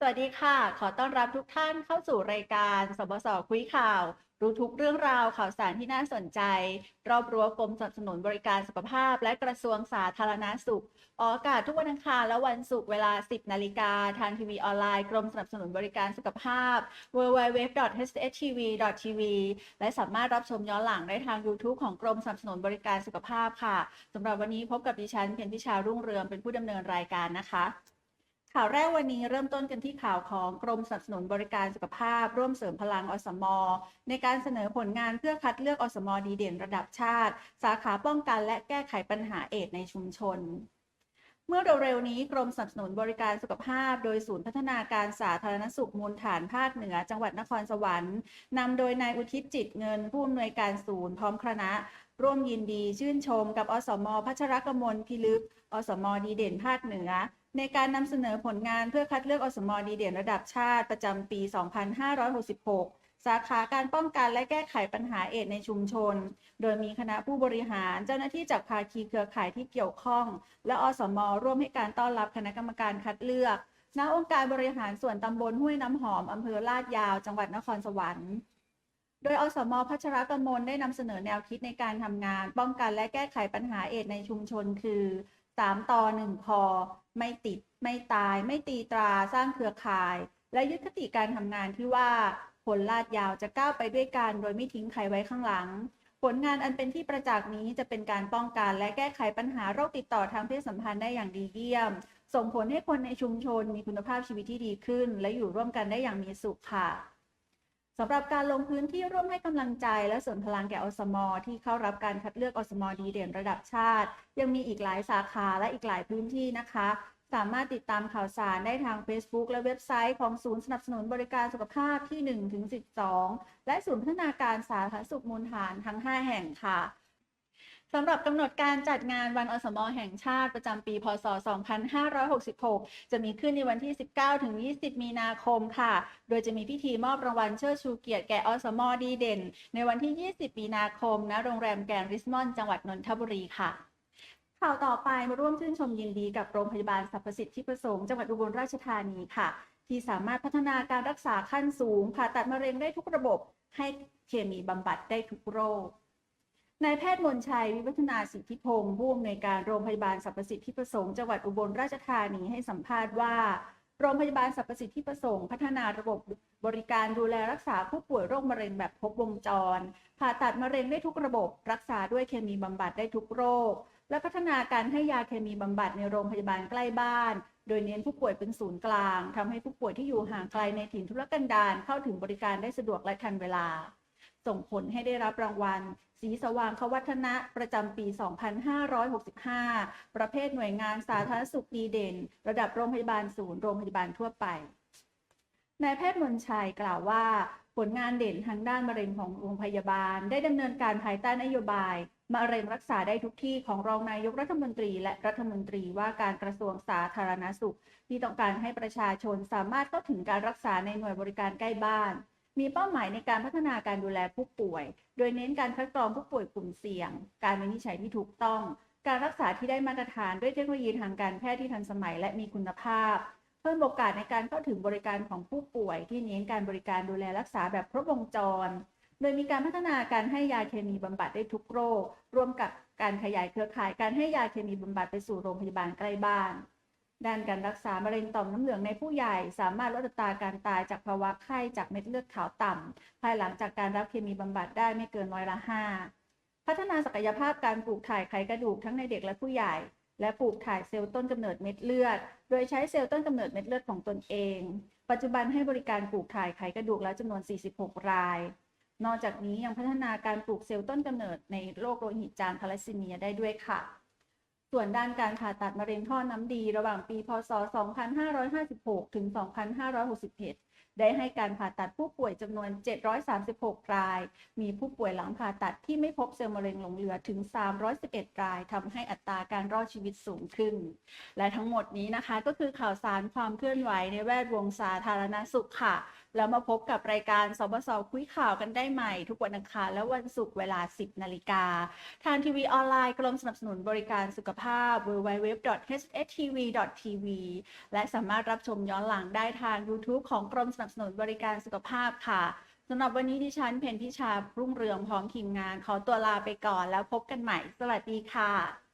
สวัสดีค่ะ ขอต้อนรับทุกท่านเข้าสู่รายการ สบสคุยข่าว รู้ทุกเรื่องราวข่าวสารที่น่าสนใจ รอบรั้วกรมสนับสนุนบริการสุขภาพ และกระทรวงสาธารณาสุข ออกอากาศทุกวันอังคารและวันศุกร์เวลา 10 นาฬิกา ทางทีวีออนไลน์ กรมสนับสนุนบริการสุขภาพ www.hstv.tv และสามารถรับชมย้อนหลังได้ทาง YouTube ของกรมสนับสนุนบริการสุขภาพค่ะสำหรับวันนี้พบกับดิฉันเพียรพิชารุ่งเรืองเป็นผู้ดำเนินรายการนะคะ ข่าวแรกวันนี้เริ่มต้นกันที่ข่าวของกรมสนับสนุนบริการสุขภาพ ร่วมเสริมพลังอสมอในการเสนอผลงานเพื่อคัดเลือกอสมอดีเด่นระดับชาติ สาขาป้องกันและแก้ไขปัญหาเอดในชุมชนเมื่อเร็วๆนี้กรมสนับสนุนบริการสุขภาพ โดยศูนย์พัฒนาการสาธารณสุขมูลฐานภาคเหนือ จังหวัดนครสวรรค์นำโดยนายอุทิศจิตเงิน ผู้อำนวยการศูนย์พร้อมคณะ ร่วมยินดีชื่นชมกับอสมพัชรกมลพิลึก อสมดีเด่นภาคเหนือในการนำเสนอผลงานเพื่อคัดเลือกอสมดีเด่นระดับชาติประจำปี 2566 สาขาการป้องกันและแก้ไขปัญหาเอดในชุมชน โดยมีคณะผู้บริหารเจ้าหน้าที่จากภาคีเครือข่ายที่เกี่ยวข้อง และอสมร่วมให้การต้อนรับคณะกรรมการคัดเลือกณองค์การบริหารส่วนตำบลห้วยน้ำหอมอำเภอลาดยาว จังหวัดนครสวรรค์โดยอสมพัชรกมลได้นำเสนอแนวคิดในการทำงาน ป้องกันและแก้ไขปัญหาเอดในชุมชน คือ 3ต่อ1พอ ไม่ติดไม่ตาย ไม่ตีตราสร้างเครือข่าย และยึดคติการทำงานที่ว่าผลลาดยาวจะก้าวไปด้วยกันโดยไม่ทิ้งใครไว้ข้างหลัง ผลงานอันเป็นที่ประจักษ์นี้จะเป็นการป้องกันและแก้ไขปัญหาโรคติดต่อทางเพศสัมพันธ์ได้อย่างดีเยี่ยม ส่งผลให้คนในชุมชนมีคุณภาพชีวิตที่ดีขึ้น และอยู่ร่วมกันได้อย่างมีสุขค่ะ สำหรับการลงพื้นที่ร่วมให้กำลังใจ และส่วนพลังแก่อสมอที่เข้ารับการคัดเลือกอสมอดีเด่นระดับชาติ ยังมีอีกหลายสาขาและอีกหลายพื้นที่นะคะ สามารถติดตามข่าวสารได้ทาง Facebook และเว็บไซต์ของศูนย์สนับสนุนบริการสุขภาพที่ 1-12 และศูนย์พัฒนาการสาธารณสุขมูลฐานทั้ง 5 แห่งค่ะ สำหรับกำหนดการจัดงานวันอสมแห่งชาติประจำปี พศ 2566 จะมีขึ้นในวันที่ 19 ถึง 20 มีนาคมค่ะ โดยจะมีพิธีมอบรางวัลเชิดชูเกียรติแก่อสมดีเด่น ในวันที่ 20 มีนาคมณโรงแรมแกรนด์ริสมอนด์จังหวัดนนทบุรีค่ะ ข่าวต่อไปมาร่วมชื่นชมยินดีกับโรงพยาบาลสรรพสิทธิประสงค์จังหวัดอุบลราชธานีค่ะ ที่สามารถพัฒนาการรักษาขั้นสูงผ่าตัดมะเร็งได้ทุกระบบ ให้เคมีบำบัดได้ทุกโรค นายแพทย์มนชัย วิวัฒนาสิทธิพงศ์ผู้อำนวยการโรงพยาบาลสรรพสิทธิประสงค์จังหวัดอุบลราชธานีให้สัมภาษณ์ว่า โรงพยาบาลสรรพสิทธิประสงค์ พัฒนาระบบบริการดูแลรักษาผู้ป่วยโรคมะเร็งแบบครบวงจร ผ่าตัดมะเร็งได้ทุกระบบ รักษาด้วยเคมีบำบัดได้ทุกโรค และพัฒนาการให้ยาเคมีบำบัดในโรงพยาบาลใกล้บ้าน โดยเน้นผู้ป่วยเป็นศูนย์กลางทำให้ผู้ป่วยที่อยู่ห่างไกลในถิ่นทุรกันดารเข้าถึงบริการได้สะดวกและทันเวลา ส่งผลให้ได้รับรางวัล สีสว่างควัฒนะประจำปี 2565 ประเภทหน่วยงานสาธารณสุขดีเด่น ระดับโรงพยาบาลศูนย์โรงพยาบาลทั่วไปนายแพทย์มนชัยกล่าวว่า ผลงานเด่นทางด้านมะเร็งของโรงพยาบาล ได้ดำเนินการภายใต้นโยบายมะเร็งรักษาได้ทุกที่ของรองนายกรัฐมนตรีและรัฐมนตรีว่าการกระทรวงสาธารณสุข ที่ต้องการให้ประชาชนสามารถเข้าถึงการรักษาในหน่วยบริการใกล้บ้าน มีเป้าหมายในการพัฒนาการดูแลผู้ป่วย โดยเน้นการคัดกรองผู้ป่วยกลุ่มเสี่ยง การวินิจฉัยที่ถูกต้อง การรักษาที่ได้มาตรฐานด้วยเทคโนโลยีทางการแพทย์ที่ทันสมัยและมีคุณภาพ เพิ่มโอกาสในการเข้าถึงบริการของผู้ป่วย ที่เน้นการบริการดูแลรักษาแบบครบวงจร โดยมีการพัฒนาการให้ยาเคมีบำบัดได้ทุกโรค รวมกับการขยายเครือข่ายการให้ยาเคมีบำบัดไปสู่โรงพยาบาลใกล้บ้าน ด้านการรักษามะเร็งต่อมน้ำเหลืองในผู้ใหญ่ สามารถลดอัตราการตายจากภาวะไข้จากเม็ดเลือดขาวต่ำภายหลังจากการรับเคมีบำบัดได้ไม่เกินร้อยละห้าพัฒนาศักยภาพการปลูกถ่ายไขกระดูกทั้งในเด็กและผู้ใหญ่ และปลูกถ่ายเซลล์ต้นกำเนิดเม็ดเลือด โดยใช้เซลล์ต้นกำเนิดเม็ดเลือดของตนเอง ปัจจุบันให้บริการปลูกถ่ายไขกระดูกแล้วจำนวน 46 ราย นอกจากนี้ยังพัฒนาการปลูกเซลล์ต้นกำเนิดในโรคโลหิตจางทาลัสซีเมียได้ด้วยค่ะ ส่วนด้านการผ่าตัดมะเร็งท่อน้ำดี ระหว่างปี พศ 2556 ถึง 2561 ได้ให้การผ่าตัดผู้ป่วยจำนวน 736 ราย มีผู้ป่วยหลังผ่าตัดที่ไม่พบเซลล์มะเร็งหลงเหลือถึง 311 รายทำให้อัตราการรอดชีวิตสูงขึ้น และทั้งหมดนี้นะคะก็คือข่าวสารความเคลื่อนไหวในแวดวงสาธารณสุขค่ะแล้วมาพบกับรายการสบสคุยข่าวกันได้ใหม่ ทุกวันอังคารและวันศุกร์เวลา 10 นาฬิกา ทางทีวีออนไลน์กรมสนับสนุนบริการสุขภาพ www.hstv.tv และสามารถรับชมย้อนหลังได้ทาง YouTube ของกรมสนับสนุนบริการสุขภาพค่ะสำหรับวันนี้ดิฉันเพนพิชารุ่งเรืองพร้อมทีมงาน ขอตัวลาไปก่อนแล้วพบกันใหม่ สวัสดีค่ะ